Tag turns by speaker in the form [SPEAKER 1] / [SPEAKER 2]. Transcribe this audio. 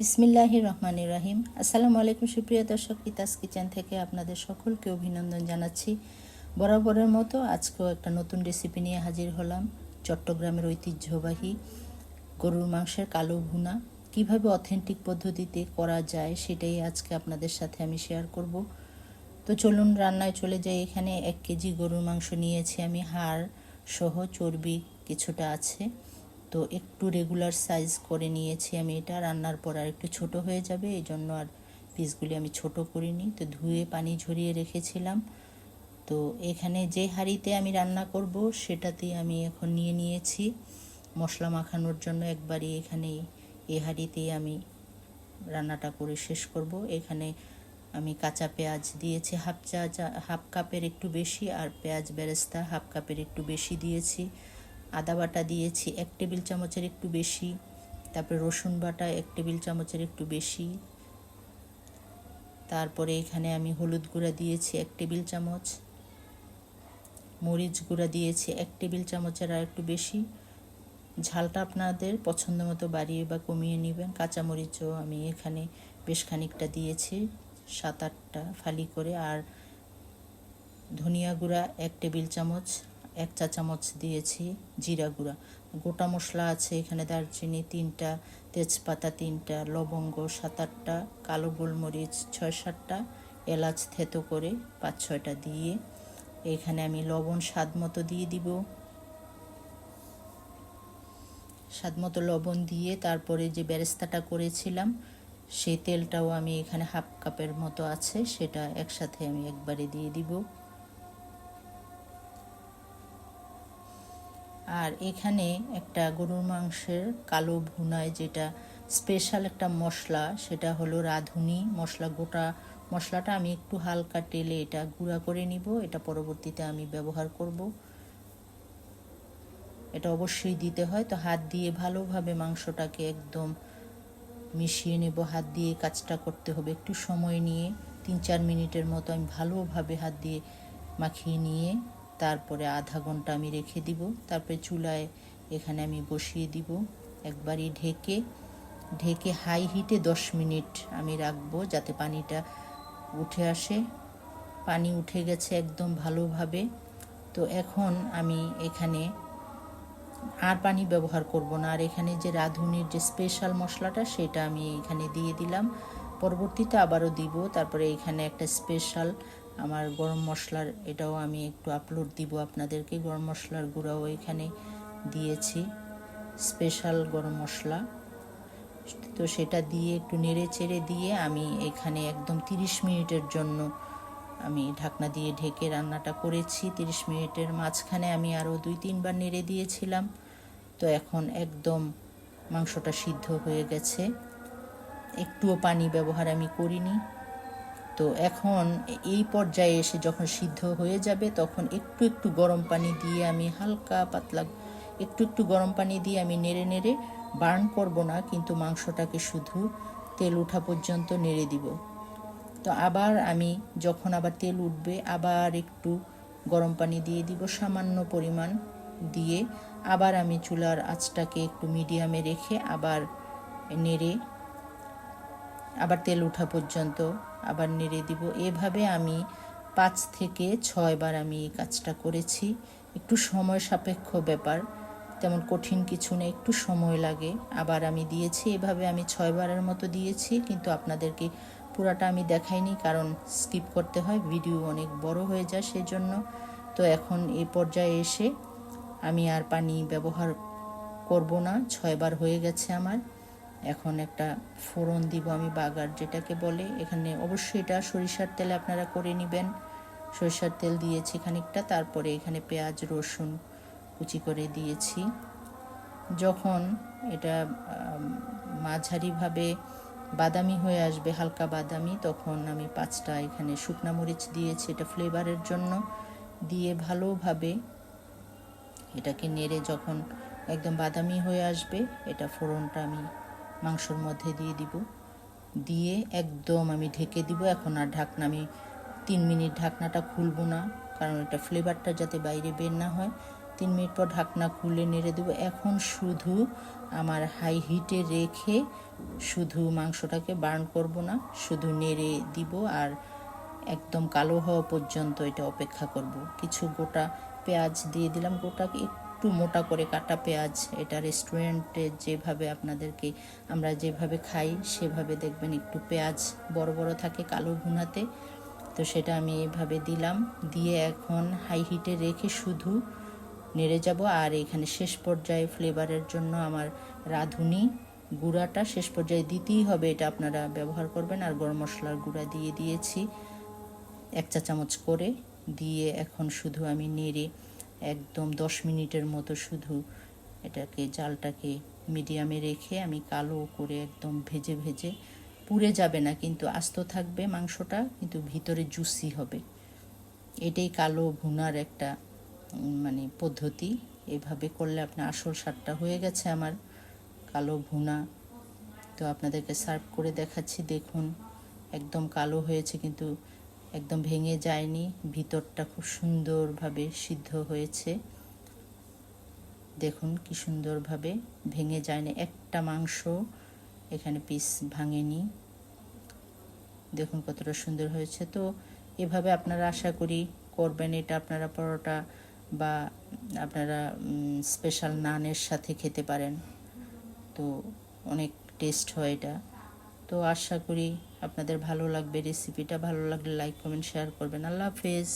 [SPEAKER 1] বিসমিল্লাহির রহমানির রাহিম। আসসালামু আলাইকুম সুপ্রিয় দর্শক, ইতাস কিচেন থেকে আপনাদের সকলকে অভিনন্দন জানাচ্ছি। বরাবরের মতো আজকেও একটা নতুন রেসিপি নিয়ে হাজির হলাম। চট্টগ্রামের ঐতিহ্যবাহী গরুর মাংসের কালো ভুনা। কীভাবে অথেন্টিক পদ্ধতিতে করা যায় সেটাই আজকে আপনাদের সাথে আমি শেয়ার করব। তো চলুন, রান্নায় চলে যাই। এখানে এক কেজি গরুর মাংস নিয়েছি আমি। হাড় সহ চর্বি কিছুটা আছে। তো একটু রেগুলার সাইজ করে নিয়েছি আমি এটা। রান্নার পর আর একটু ছোট হয়ে যাবে, এই জন্য আর পিসগুলি আমি ছোট করিনি। তো ধুয়ে পানি ঝরিয়ে রেখেছিলাম। তো এখানে যে হাঁড়িতে আমি রান্না করব সেটাতেই আমি এখন নিয়ে নিয়েছি। মশলা মাখানোর জন্য একবারই এখানে এই হাঁড়িতেই আমি রান্নাটা করে শেষ করব। এখানে আমি কাঁচা পেঁয়াজ দিয়েছি, হাফ চা হাফ কাপের একটু বেশি, আর পেঁয়াজ বেরেস্তা হাফ কাপের একটু বেশি দিয়েছি। আদা বাটা দিয়েছি, এক টেবিল চামচের একটু বেশি, তারপরে রসুন বাটা এক টেবিল চামচের একটু বেশি। তারপরে এখানে আমি হলুদ গুঁড়া দিয়েছি এক টেবিল চামচ, মরিচ গুঁড়া দিয়েছি এক টেবিল চামচের আর একটু বেশি। ঝালটা আপনাদের পছন্দ মতো বাড়িয়ে বা কমিয়ে নেবেন। কাঁচামরিচও আমি এখানে বেশ খানিকটা দিয়েছি, সাত আটটা ফালি করে। আর ধনিয়া গুঁড়া এক টেবিল চামচ এক চা চামচ দিয়েছি, জিরা গুঁড়া। গোটা মশলা আছে এখানে, দারচিনি তিনটা, তেজপাতা তিনটা, লবঙ্গ সাত আটটা, কালো গোলমরিচ ছয় সাতটা, এলাচ থেতো করে পাঁচ ছয়টা দিয়ে এখানে আমি লবণ স্বাদ মতো দিয়ে দিব। স্বাদ মতো লবণ দিয়ে তারপরে যে বেরেস্তাটা করেছিলাম, সেই তেলটাও আমি এখানে হাফ কাপের মতো আছে, সেটা একসাথে আমি একবারে দিয়ে দিব। আর এখানে একটা গরুর মাংসের কালো ভুনায় যেটা স্পেশাল একটা মশলা, সেটা হলো রাঁধুনি মশলা, গোটা মশলাটা আমি একটু হালকা তেলে এটা গুঁড়া করে নিব, এটা পরবর্তীতে আমি ব্যবহার করব। এটা অবশ্যই দিতে হয়, তো হাত দিয়ে ভালোভাবে মাংসটাকে একদম মিশিয়ে নেব, হাত দিয়ে কাজটা করতে হবে। একটু সময় নিয়ে তিন চার মিনিটের মতো আমি ভালোভাবে হাত দিয়ে মাখিয়ে নিয়ে তারপরে আধা ঘণ্টা আমি রেখে দিব। তারপরে চুলায় এখানে আমি বসিয়ে দিব। একবারই ঢেকে ঢেকে হাই হিটে দশ মিনিট আমি রাখব যাতে পানিটা উঠে আসে। পানি উঠে গেছে একদম ভালোভাবে। তো এখন আমি এখানে আর পানি ব্যবহার করব না। আর এখানে যে রাঁধুনির যে স্পেশাল মশলাটা সেটা আমি এখানে দিয়ে দিলাম। পরবর্তীতে আবারও দিব। তারপরে এখানে একটা স্পেশাল আমার গরম মশলার, এটাও আমি একটু আপলোড দিব আপনাদেরকে। গরম মশলার গুঁড়াও এখানে দিয়েছি স্পেশাল গরম মশলা। তো সেটা দিয়ে একটু নেড়ে চেড়ে দিয়ে আমি এখানে একদম তিরিশ মিনিটের জন্য আমি ঢাকনা দিয়ে ঢেকে রান্নাটা করেছি। তিরিশ মিনিটের মাঝখানে আমি আরও দুই, তিনবার নেড়ে দিয়েছিলাম। তো এখন একদম মাংসটা সিদ্ধ হয়ে গেছে। একটুও পানি ব্যবহার আমি করিনি। তো এখন এই পর্যায়ে এসে যখন সিদ্ধ হয়ে যাবে, তখন একটু একটু গরম পানি দিয়ে আমি হালকা পাতলা, একটু একটু গরম পানি দিয়ে আমি নেড়ে নেড়ে বার্ন করব না, কিন্তু মাংসটাকে শুধু তেল ওঠা পর্যন্ত নেড়ে দিব। তো আবার আমি যখন আবার তেল উঠবে, আবার একটু গরম পানি দিয়ে দিব সামান্য পরিমাণ দিয়ে। আবার আমি চুলার আঁচটাকে একটু মিডিয়ামে রেখে আবার নেড়ে আবার তেল ওঠা পর্যন্ত আবার নেড়ে দিব। এভাবে আমি পাঁচ থেকে ছয়বার আমি এই কাজটা করেছি। একটু সময় সাপেক্ষ ব্যাপার, তেমন কঠিন কিছু নেই একটু সময় লাগে। আবার আমি দিয়েছি, এভাবে আমি ছয়বারের মতো দিয়েছি, কিন্তু আপনাদেরকে পুরাটা আমি দেখাইনি, কারণ স্কিপ করতে হয়, ভিডিও অনেক বড় হয়ে যায় সেজন্য। তো এখন এই পর্যায়ে এসে আমি আর পানি ব্যবহার করব না ছয়বার হয়ে গেছে আমার। এখন একটা ফোড়ন দিব আমি বাগার, যেটাকে বলে এখানে অবশ্যই এটা সরিষার তেলে আপনারা করে নেবেন। সরিষার তেল দিয়েছি খানিকটা, তারপরে এখানে পেঁয়াজ, রসুন কুচি করে দিয়েছি। যখন এটা মাঝারিভাবে বাদামি হয়ে আসবে, হালকা বাদামি, তখন আমি পাঁচটা এখানে শুকনা মরিচ দিয়েছি এটা ফ্লেভারের জন্য। দিয়ে ভালোভাবে এটাকে নেড়ে যখন একদম বাদামি হয়ে আসবে, এটা ফোড়নটা আমি মাংসর মধ্যে দিয়ে দিব। দিয়ে একদম আমি ঢেকে দিব। এখন আর ঢাকনা, আমি তিন মিনিট ঢাকনাটা খুলবো না, কারণ এটা ফ্লেভারটা যাতে বাইরে বের না হয়। তিন মিনিট পর ঢাকনা খুলে নেড়ে দেবো। এখন শুধু আমার হাই হিটে রেখে শুধু মাংসটাকে বার্ন করব না, শুধু নেড়ে দিব আর একদম কালো হওয়া পর্যন্ত এটা অপেক্ষা করব। কিছু গোটা পেঁয়াজ দিয়ে দিলাম। গোটাকে একটু মোটা করে কাটা পেঁয়াজ, এটা রেস্টুরেন্টে যেভাবে আপনাদেরকে আমরা যেভাবে খাই, সেভাবে দেখবেন একটু পেঁয়াজ বড় বড় থাকে কালো ভুনাতে। তো সেটা আমি এভাবে দিলাম। দিয়ে এখন হাই হিটে রেখে শুধু নেড়ে যাব। আর এখানে শেষ পর্যায়ে ফ্লেভারের জন্য আমার রাঁধুনি গুঁড়াটা শেষ পর্যায়ে দিতেই হবে, এটা আপনারা ব্যবহার করবেন। আর গরম মশলার গুঁড়া দিয়ে দিয়েছি এক চা চামচ করে। দিয়ে এখন শুধু আমি নেড়ে একদম দশ মিনিটের মতো শুধু এটাকে, জালটাকে মিডিয়ামে রেখে আমি কালো করে একদম ভেজে ভেজে পুড়ে যাবে না, কিন্তু আস্ত থাকবে মাংসটা, কিন্তু ভিতরে জুসি হবে। এটাই কালো ভুনার একটা মানে পদ্ধতি। এভাবে করলে আপনার আসল স্বাদটা হয়ে গেছে আমার কালো ভুনা। তো আপনাদেরকে সার্ভ করে দেখাচ্ছি, দেখুন। একদম কালো হয়েছে, কিন্তু একদম ভেঙে যায়নি। ভিতরটা খুব সুন্দরভাবে সিদ্ধ হয়েছে। দেখুন কি সুন্দরভাবে ভেঙে যায়নি। একটা মাংস এখানে পিস ভাঙেনি। দেখুন কতটা সুন্দর হয়েছে। তো এভাবে আপনারা আশা করি করবেন এটা আপনারা পরোটা বা আপনারা স্পেশাল নানের সাথে খেতে পারেন। তো অনেক টেস্ট হয় এটা। তো আশা করি আপনাদের ভালো লাগবে রেসিপিটা ভালো লাগলে লাইক কমেন্ট শেয়ার করবেন। আল্লাহ হাফেজ।